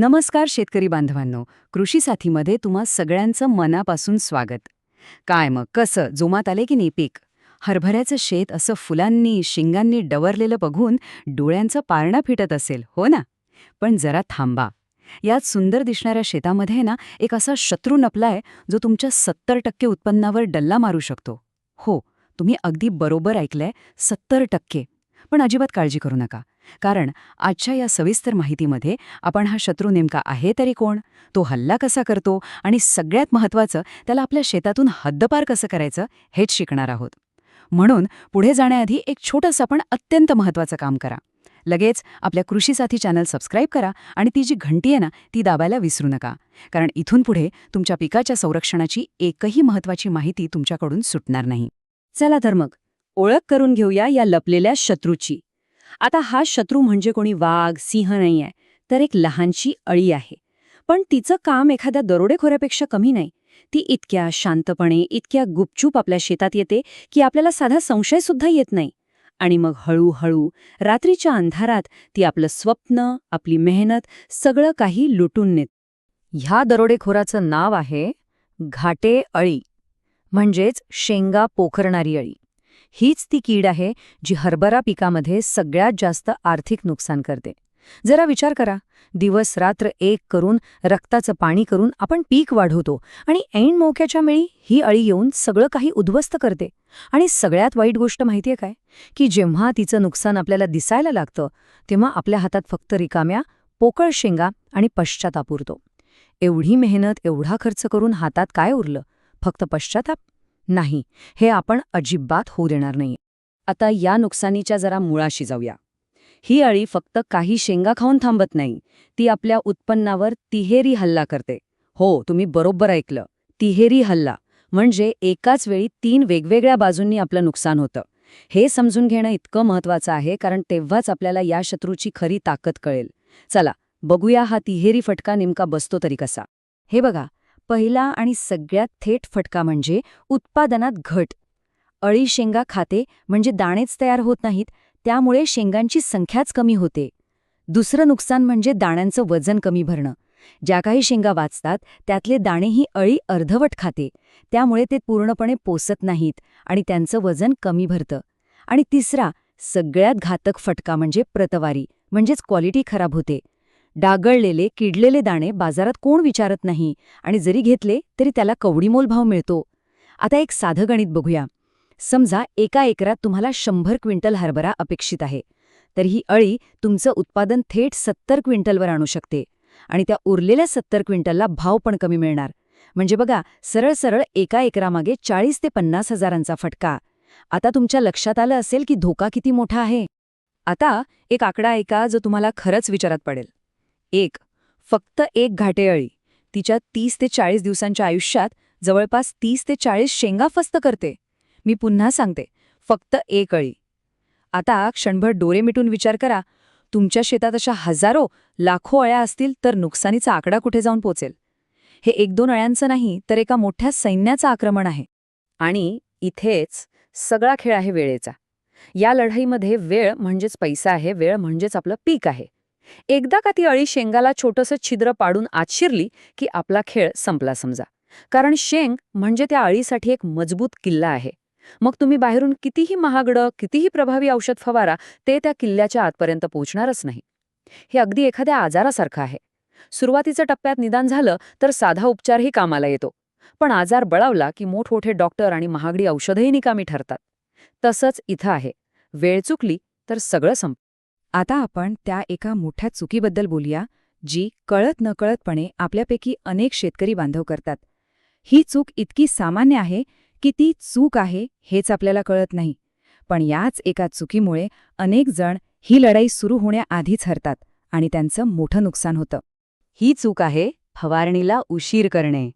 नमस्कार शेतकरी बांधवांनो. कृषी साथीमध्ये तुम्हा सगळ्यांचं मनापासून स्वागत. काय मग कसं जोमात आले की नाही पीक? हरभऱ्याचं शेत असं फुलांनी शिंगांनी डवरलेलं बघून डोळ्यांचं पारणा फिटत असेल हो ना? पण जरा थांबा. यात सुंदर दिसणाऱ्या शेतामध्ये ना एक असा शत्रू नपलाय जो तुमच्या सत्तर टक्के उत्पन्नावर डल्ला मारू शकतो. हो तुम्ही अगदी बरोबर ऐकलंय सत्तर टक्के. पण अजिबात काळजी करू नका. कारण आजच्या या सविस्तर माहितीमध्ये आपण हा शत्रू नेमका आहे तरी कोण? तो हल्ला कसा करतो? आणि सगळ्यात महत्त्वाचं त्याला आपल्या शेतातून हद्दपार कसं करायचं? हेच शिकणार आहोत. म्हणून पुढे जाण्याआधी एक छोटंसं पण अत्यंत महत्त्वाचं काम करा. लगेच आपल्या कृषी साथी चॅनल सबस्क्राईब करा आणि ती जी घंटी आहे ना ती दाबायला विसरू नका. कारण इथून पुढे तुमच्या पिकाच्या संरक्षणाची एकही महत्त्वाची माहिती तुमच्याकडून सुटणार नाही. चला तर मग ओळख करून घेऊया या लपलेल्या शत्रूची. आता हा शत्रू म्हणजे कोणी वाघ सिंह नाही आहे तर एक लहानशी अळी आहे. पण तिचं काम एखाद्या दरोडेखोऱ्यापेक्षा कमी नाही. ती इतक्या शांतपणे इतक्या गुपचूप आपल्या शेतात येते की आपल्याला साधा संशय सुद्धा येत नाही. आणि मग हळूहळू रात्रीच्या अंधारात ती आपलं स्वप्न आपली मेहनत सगळं काही लुटून नेत. ह्या दरोडेखोराचं नाव आहे घाटे अळी म्हणजेच शेंगा पोखरणारी अळी. हीच ती कीड आहे जी हरभरा पिकामध्ये सगळ्यात जास्त आर्थिक नुकसान करते. जरा विचार करा दिवस रात्र एक करून रक्ताचं पाणी करून आपण पीक वाढवतो आणि ऐन मोक्याच्या वेळी ही अळी येऊन सगळं काही उद्ध्वस्त करते. आणि सगळ्यात वाईट गोष्ट माहितीये काय? की जेव्हा तिचं नुकसान आपल्याला दिसायला लागतं तेव्हा आपल्या हातात फक्त रिकाम्या पोकळ शेंगा आणि पश्चाताप उरतो. एवढी मेहनत एवढा खर्च करून हातात काय उरलं? फक्त पश्चाताप? नाही हे आपण अजिबात होऊ देणार नाही. आता या नुकसानीच्या जरा मुळाशी जाऊया. ही अळी फक्त काही शेंगा खाऊन थांबत नाही ती आपल्या उत्पन्नावर तिहेरी हल्ला करते. हो तुम्ही बरोबर ऐकलं. तिहेरी हल्ला म्हणजे एकाच वेळी तीन वेगवेगळ्या बाजूंनी आपलं नुकसान होतं. हे समजून घेणं इतकं महत्वाचं आहे कारण तेव्हाच आपल्याला या शत्रूची खरी ताकद कळेल. चला बघूया हा तिहेरी फटका नेमका बसतो तरी कसा. हे बघा पहिला आणि सगळ्यात थेट फटका म्हणजे उत्पादनात घट. अळी शेंगा खाते म्हणजे दाणेच तयार होत नाहीत त्यामुळे शेंगांची संख्याच कमी होते. दुसरं नुकसान म्हणजे दाण्यांचं वजन कमी भरणं. ज्या काही शेंगा वाचतात त्यातले दाणेही अळी अर्धवट खाते त्यामुळे ते पूर्णपणे पोसत नाहीत आणि त्यांचं वजन कमी भरतं. आणि तिसरा सगळ्यात घातक फटका म्हणजे प्रतवारी म्हणजेच क्वालिटी खराब होते. डागळलेले किडलेले दाणे बाजारात कोण विचारत नाही आणि जरी घेतले तरी त्याला कवडीमोल भाव मिळतो. आता एक साधं गणित बघूया. समजा एका एकरात तुम्हाला शंभर क्विंटल हरभरा अपेक्षित आहे. तर ही अळी तुमचं उत्पादन थेट सत्तर क्विंटलवर आणू शकते आणि त्या उरलेल्या सत्तर क्विंटलला भाव पण कमी मिळणार. म्हणजे बघा सरळ सरळ एका एकरामागे चाळीस ते पन्नास हजारांचा फटका. आता तुमच्या लक्षात आलं असेल की धोका किती मोठा आहे? आता एक आकडा ऐका जो तुम्हाला खरंच विचारात पडेल. एक फक्त एक घाटेअळी. तिच्या तीस ते चाळीस दिवसांच्या आयुष्यात जवळपास तीस ते चाळीस शेंगा फस्त करते. मी पुन्हा सांगते फक्त एक अळी. आता क्षणभर डोरे मिटून विचार करा तुमच्या शेतात अशा हजारो लाखो अळ्या असतील तर नुकसानीचा आकडा कुठे जाऊन पोचेल? हे एक दोन अळ्यांचं नाही तर एका मोठ्या सैन्याचं आक्रमण आहे. आणि इथेच सगळा खेळ आहे वेळेचा. या लढाईमध्ये वेळ म्हणजेच पैसा आहे वेळ म्हणजेच आपलं पीक आहे. एकदा का ती अळी शेंगाला छोटंसं छिद्र पाडून आत शिरली की आपला खेळ संपला समजा. कारण शेंग म्हणजे त्या अळीसाठी एक मजबूत किल्ला आहे. मग तुम्ही बाहेरून कितीही महागडं कितीही प्रभावी औषध फवारा ते त्या किल्ल्याच्या आतपर्यंत पोहोचणारच नाही. हे अगदी एखाद्या आजारासारखं आहे. सुरुवातीच्या टप्प्यात निदान झालं तर साधा उपचारही कामाला येतो. पण आजार बळावला की मोठमोठे डॉक्टर आणि महागडी औषधही निकामी ठरतात. तसंच इथं आहे. वेळ चुकली तर सगळं संप आता आपण त्या एका मोठ्या चुकीबद्दल बोलूया जी कळत नकळतपणे आपल्यापैकी अनेक शेतकरी बांधव करतात. ही चूक इतकी सामान्य आहे की ती चूक आहे हेच आपल्याला कळत नाही. पण याच एका चुकीमुळे अनेक जण ही लढाई सुरू होण्याआधीच हरतात आणि त्यांचं मोठं नुकसान होतं. ही चूक आहे फवारणीला उशीर करणे.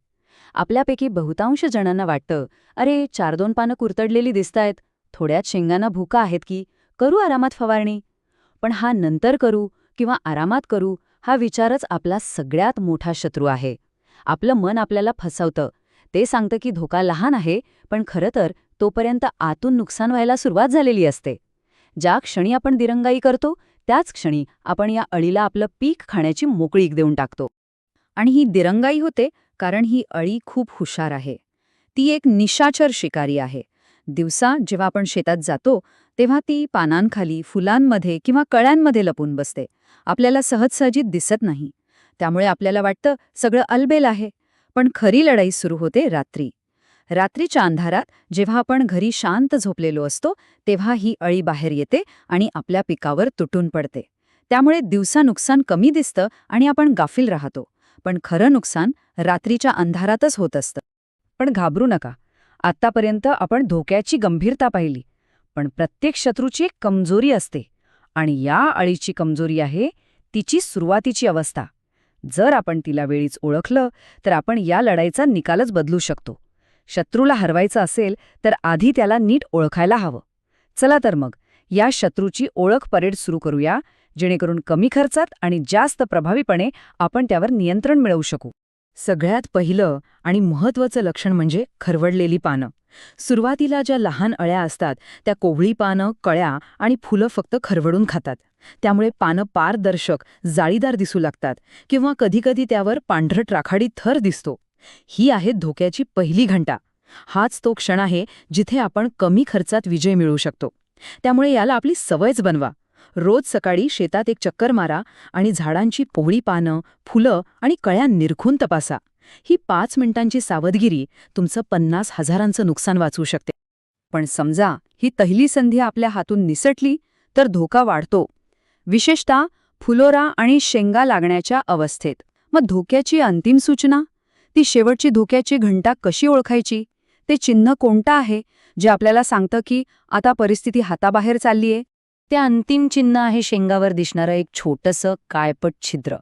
आपल्यापैकी बहुतांश जणांना वाटतं अरे चार दोन पानं कुरतडलेली दिसतायत. थोड्याच शेंगांना भूका आहेत की? करू आरामात फवारणी. पण हा नंतर करू किंवा आरामात करू हा विचारच आपला सगळ्यात मोठा शत्रू आहे. आपलं मन आपल्याला फसवतं. ते सांगतं की धोका लहान आहे पण खरं तर तोपर्यंत आतून नुकसान व्हायला सुरुवात झालेली असते. ज्या क्षणी आपण दिरंगाई करतो त्याच क्षणी आपण या अळीला आपलं पीक खाण्याची मोकळीक देऊन टाकतो. आणि ही दिरंगाई होते कारण ही अळी खूप हुशार आहे. ती एक निशाचर शिकारी आहे. दिवसा जेव्हा आपण शेतात जातो तेव्हा ती पानांखाली फुलांमध्ये किंवा कळ्यांमध्ये लपून बसते. आपल्याला सहजसहजीत दिसत नाही. त्यामुळे आपल्याला वाटतं सगळं अलबेल आहे. पण खरी लढाई सुरू होते रात्री. रात्रीच्या अंधारात जेव्हा आपण घरी शांत झोपलेलो असतो तेव्हा ही अळी बाहेर येते आणि आपल्या पिकावर तुटून पडते. त्यामुळे दिवसा नुकसान कमी दिसतं आणि आपण गाफील राहतो. पण खरं नुकसान रात्रीच्या अंधारातच होत असतं. पण घाबरू नका. आत्तापर्यंत आपण धोक्याची गंभीरता पाहिली पण प्रत्येक शत्रूची एक कमजोरी असते आणि या अळीची कमजोरी आहे तिची सुरुवातीची अवस्था. जर आपण तिला वेळीच ओळखलं तर आपण या लढाईचा निकालच बदलू शकतो. शत्रूला हरवायचं असेल तर आधी त्याला नीट ओळखायला हवं. चला तर मग या शत्रूची ओळख परेड सुरू करूया जेणेकरून कमी खर्चात आणि जास्त प्रभावीपणे आपण त्यावर नियंत्रण मिळवू शकू. सगळ्यात पहिलं आणि महत्त्वाचं लक्षण म्हणजे खरवडलेली पानं. सुरुवातीला ज्या लहान अळ्या असतात त्या कोवळी पानं कळ्या आणि फुलं फक्त खरवडून खातात. त्यामुळे पानं पारदर्शक जाळीदार दिसू लागतात किंवा कधीकधी त्यावर पांढरट राखाडी थर दिसतो. ही आहे धोक्याची पहिली घंटा. हाच तो क्षण आहे जिथे आपण कमी खर्चात विजय मिळवू शकतो. त्यामुळे याला आपली सवयच बनवा. रोज सकाळी शेतात एक चक्कर मारा आणि झाडांची पोहळी पानं फुलं आणि कळ्या निरखून तपासा. ही पाच मिनिटांची सावधगिरी तुमचं पन्नास हजारांचं नुकसान वाचवू शकते. पण समजा ही पहिली संधी आपल्या हातून निसटली तर धोका वाढतो. विशेषतः फुलोरा आणि शेंगा लागण्याच्या अवस्थेत. मग धोक्याची अंतिम सूचना? ती शेवटची धोक्याची घंटा कशी ओळखायची? ते चिन्ह कोणतं आहे जे आपल्याला सांगतं की आता परिस्थिती हाताबाहेर चाललीये? ते अंतिम चिन्ह आहे शेंगावर दिसणारं एक छोटंसं काळपट छिद्र.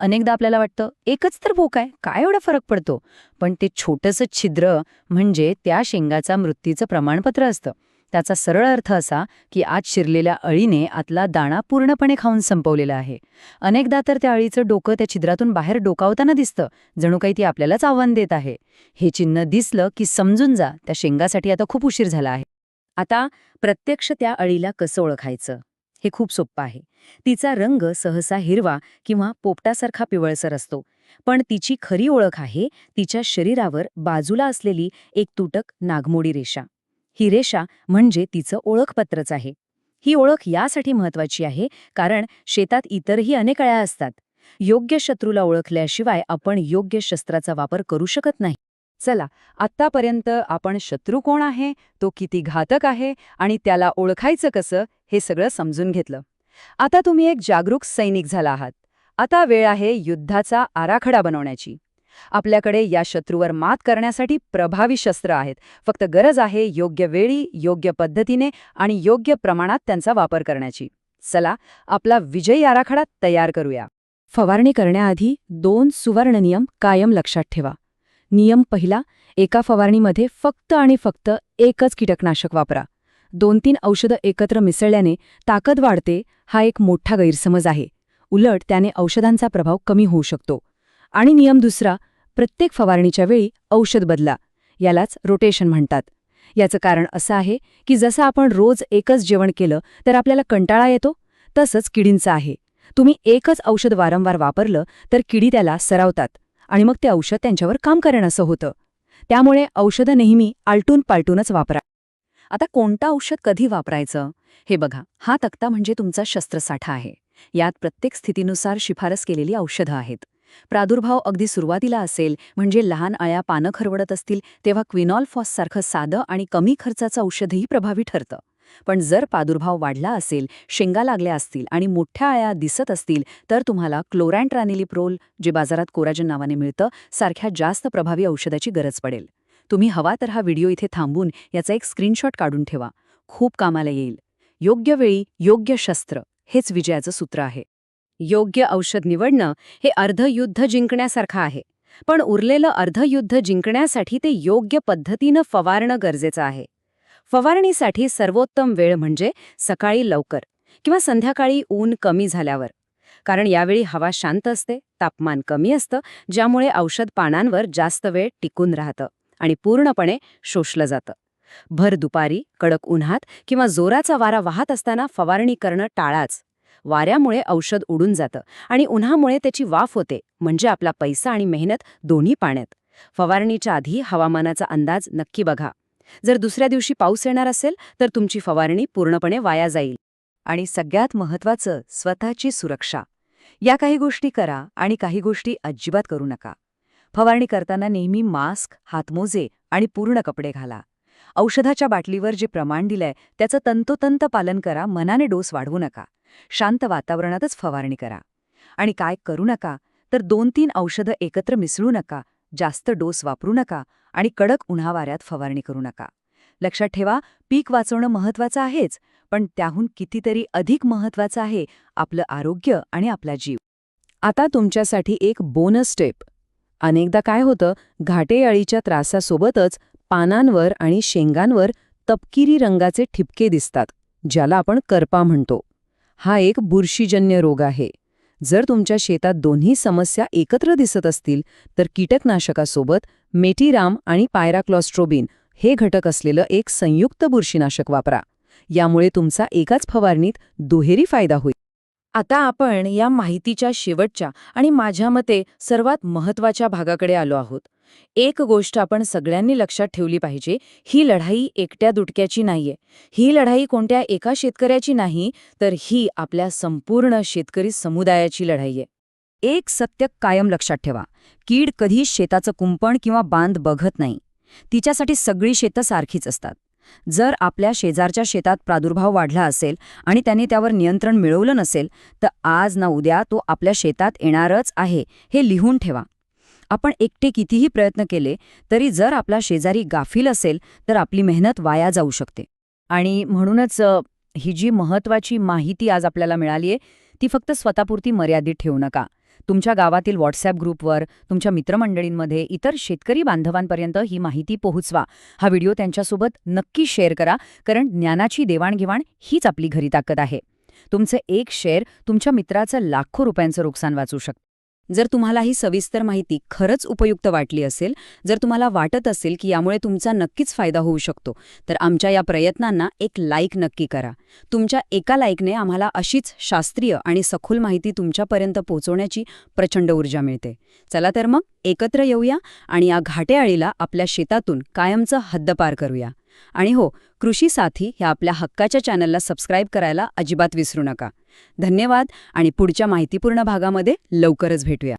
अनेकदा आपल्याला वाटतं एकच तर भोक आहे काय एवढा फरक पडतो? पण ते छोटंसं छिद्र म्हणजे त्या शेंगाचा मृत्यूचं प्रमाणपत्र असतं. त्याचा सरळ अर्थ असा की आज शिरलेल्या अळीने आतला दाणा पूर्णपणे खाऊन संपवलेला आहे. अनेकदा तर त्या अळीचं डोकं त्या छिद्रातून बाहेर डोकावताना दिसतं जणू काही ती आपल्यालाच आव्हान देत आहे. हे चिन्ह दिसलं की समजून जा त्या शेंगासाठी आता खूप उशीर झाला आहे. आता प्रत्यक्ष त्या अळीला कसं ओळखायचं? हे खूप सोपं आहे. तिचा रंग सहसा हिरवा किंवा पोपटासारखा पिवळसर असतो. पण तिची खरी ओळख आहे तिच्या शरीरावर बाजूला असलेली एक तुटक नागमोडी रेषा. ही रेषा म्हणजे तिचं ओळखपत्रच आहे. ही ओळख यासाठी महत्वाची आहे कारण शेतात इतरही अनेक अळ्या असतात. योग्य शत्रूला ओळखल्याशिवाय आपण योग्य शस्त्राचा वापर करू शकत नाही. चला आत्तापर्यंत आपण शत्रू कोण आहे तो किती घातक आहे आणि त्याला ओळखायचं कसं हे सगळं समजून घेतलं. आता तुम्ही एक जागरूक सैनिक झाला आहात. आता वेळ आहे युद्धाचा आराखडा बनवण्याची. आपल्याकडे या शत्रूवर मात करण्यासाठी प्रभावी शस्त्र आहेत. फक्त गरज आहे योग्य वेळी योग्य पद्धतीने आणि योग्य प्रमाणात त्यांचा वापर करण्याची. चला आपला विजयी आराखडा तयार करूया. फवारणी करण्याआधी दोन सुवर्ण नियम कायम लक्षात ठेवा. नियम पहिला एका फवारणीमध्ये फक्त आणि फक्त एकच कीटकनाशक वापरा. दोन तीन औषधं एकत्र मिसळल्याने ताकद वाढते हा एक मोठा गैरसमज आहे. उलट त्याने औषधांचा प्रभाव कमी होऊ शकतो. आणि नियम दुसरा प्रत्येक फवारणीच्या वेळी औषध बदला. यालाच रोटेशन म्हणतात. याचं कारण असं आहे की जसं आपण रोज एकच जेवण केलं तर आपल्याला कंटाळा येतो तसंच किडींचं आहे. तुम्ही एकच औषध वारंवार वापरलं तर किडी त्याला सरावतात. आणि मग ते औषध त्यांच्यावर काम करेन असं होतं. त्यामुळे औषधं नेहमी आलटून पालटूनच वापरा. आता कोणतं औषध कधी वापरायचं? हे बघा हा तक्ता म्हणजे तुमचा शस्त्रसाठा आहे. यात प्रत्येक स्थितीनुसार शिफारस केलेली औषधं आहेत. प्रादुर्भाव अगदी सुरुवातीला असेल म्हणजे लहान अळ्या पानं खरवडत असतील तेव्हा क्विनॉल फॉससारखं साधं आणि कमी खर्चाचं औषधही प्रभावी ठरतं. पण जर प्रादुर्भाव वाढला असेल शेंगा लागल्या असतील आणि मोठ्या अळ्या दिसत असतील तर तुम्हाला क्लोरॅन्ट्रानिलिप्रोल जे बाजारात कोराजन नावाने मिळतं सारख्या जास्त प्रभावी औषधाची गरज पडेल. तुम्ही हवा तर हा व्हिडिओ इथे थांबून याचा एक स्क्रीनशॉट काढून ठेवा. खूप कामाला येईल. योग्य वेळी योग्य शस्त्र हेच विजयाचं सूत्र आहे. योग्य औषध निवडणं हे अर्धयुद्ध जिंकण्यासारखं आहे. पण उरलेलं अर्धयुद्ध जिंकण्यासाठी ते योग्य पद्धतीनं फवारणं गरजेचं आहे. फवारणीसाठी सर्वोत्तम वेळ म्हणजे सकाळी लवकर किंवा संध्याकाळी ऊन कमी झाल्यावर. कारण यावेळी हवा शांत असते तापमान कमी असतं ज्यामुळे औषध पानांवर जास्त वेळ टिकून राहतं आणि पूर्णपणे शोषलं जातं. भर दुपारी कडक उन्हात किंवा जोराचा वारा वाहत असताना फवारणी करणं टाळाच. वाऱ्यामुळे औषध उडून जातं आणि उन्हामुळे त्याची वाफ होते म्हणजे आपला पैसा आणि मेहनत दोन्ही पाण्यात. फवारणीच्या आधी हवामानाचा अंदाज नक्की बघा. जर दुसऱ्या दिवशी पाऊस येणार असेल तर तुमची फवारणी पूर्णपणे वाया जाईल. आणि सगळ्यात महत्त्वाचं स्वतःची सुरक्षा. या काही गोष्टी करा आणि काही गोष्टी अजिबात करू नका. फवारणी करताना नेहमी मास्क हातमोजे आणि पूर्ण कपडे घाला. औषधाच्या बाटलीवर जे प्रमाण दिलंय त्याचं तंतोतंत पालन करा मनाने डोस वाढवू नका. शांत वातावरणातच फवारणी करा. आणि काय करू नका तर दोन तीन औषधं एकत्र मिसळू नका जास्त डोस वापरू नका आणि कडक उन्हावाऱ्यात फवारणी करू नका. लक्षात ठेवा पीक वाचवणं महत्वाचं आहेच पण त्याहून कितीतरी अधिक महत्वाचं आहे आपलं आरोग्य आणि आपला जीव. आता तुमच्यासाठी एक बोनस स्टेप अनेकदा काय होतं घाटे अळीच्या त्रासासोबतच पानांवर आणि शेंगांवर तपकिरी रंगाचे ठिपके दिसतात ज्याला आपण करपा म्हणतो. हा एक बुरशीजन्य रोग आहे. जर तुमच्या शेतात दोन्ही समस्या एकत्र दिसत असतील तर कीटकनाशकासोबत मेटीराम आणि पायराक्लॉस्ट्रोबिन हे घटक असलेलं एक संयुक्त बुरशीनाशक वापरा. यामुळे तुमचा एकाच फवारणीत दुहेरी फायदा होईल. आता आपण या माहितीच्या शेवटच्या आणि माझ्या मते सर्वात महत्त्वाच्या भागाकडे आलो आहोत. एक गोष्ट आपण सगळ्यांनी लक्षात ठेवली पाहिजे ही लढाई एकट्या दुटक्याची नाहीये. ही लढाई कोणत्या एका शेतकऱ्याची नाही तर ही आपल्या संपूर्ण शेतकरी समुदायाची लढाई आहे. एक सत्य कायम लक्षात ठेवा कीड कधीच शेताचं कुंपण किंवा बांध बघत नाही. तिच्यासाठी सगळी शेतं सारखीच असतात. जर आपल्या शेजारच्या शेतात प्रादुर्भाव वाढला असेल आणि त्याने त्यावर नियंत्रण मिळवलं नसेल तर आज ना उद्या तो आपल्या शेतात येणारच आहे हे लिहून ठेवा. आपण एकटे कितीही प्रयत्न केले तरी जर आपला शेजारी गाफील असेल तर आपली मेहनत वाया जाऊ शकते. आणि म्हणूनच ही जी महत्वाची माहिती आज आपल्याला मिळालीये ती फक्त स्वतःपुरती मर्यादित ठेवू नका. तुमच्या गावातील व्हॉट्सॲप ग्रुपवर तुमच्या मित्रमंडळींमध्ये इतर शेतकरी बांधवांपर्यंत ही माहिती पोहोचवा. हा व्हिडिओ त्यांच्यासोबत नक्की शेअर करा कारण ज्ञानाची देवाणघेवाण हीच आपली घरी ताकद आहे. तुमचे एक शेअर तुमच्या मित्राचं लाखो रुपयांचं नुकसान वाचू शकतं. जर तुम्हाला ही सविस्तर माहिती खरंच उपयुक्त वाटली असेल जर तुम्हाला वाटत असेल की यामुळे तुमचा नक्कीच फायदा होऊ शकतो तर आमच्या या प्रयत्नांना एक लाईक नक्की करा. तुमच्या एका लाईकने आम्हाला अशीच शास्त्रीय आणि सखोल माहिती तुमच्यापर्यंत पोहोचवण्याची प्रचंड ऊर्जा मिळते. चला तर मग एकत्र येऊया आणि या घाटेआळीला आपल्या शेतातून कायमचं हद्दपार करूया. आणि हो कृषी साथी ह्या आपल्या हक्काच्या चॅनलला सबस्क्राईब करायला अजिबात विसरू नका. धन्यवाद आणि पुढच्या माहितीपूर्ण भागामध्ये लवकरच भेटूया.